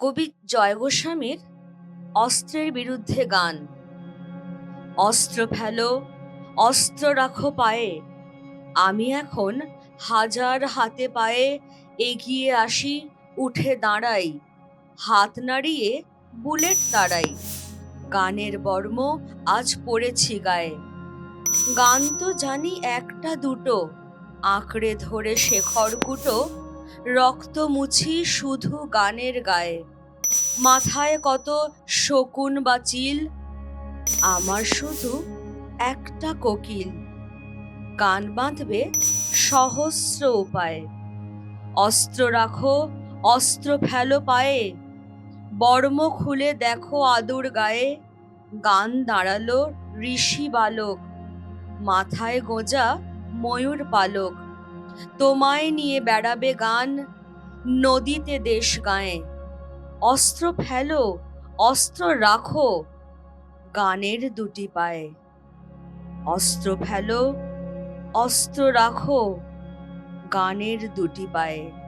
কবি জয় গোস্বামীর অস্ত্রের বিরুদ্ধে গান। অস্ত্র ফেলো, অস্ত্র রাখো পায়ে। আমি এখন হাজার হাতে পায়ে এগিয়ে আসি, উঠে দাঁড়াই। হাত নাড়িয়ে বুলেট তাড়াই। গানের বর্ম আজ পড়েছি গায়ে। গান তো জানি একটা দুটো, আঁকড়ে ধরে শেখর কুটো রক্ত মুছি শুধু গানের গায়ে। মাথায় কত শকুন বা চিল, আমার শুধু একটা কোকিল। গান বাঁধবে সহস্র উপায়ে। অস্ত্র রাখো, অস্ত্র ফেলো পায়ে। বর্ম খুলে দেখো আদুর গায়ে। গান দাঁড়াল ঋষি বালক, মাথায় গোজা ময়ূর পালক। তোমায় নিয়ে বেড়াবে গান, নদীতে দেশ গায়ে। অস্ত্র ফেলো, অস্ত্র রাখো, গানের দুটি পায়ে। অস্ত্র ফেলো, অস্ত্র রাখো, গানের দুটি পায়ে।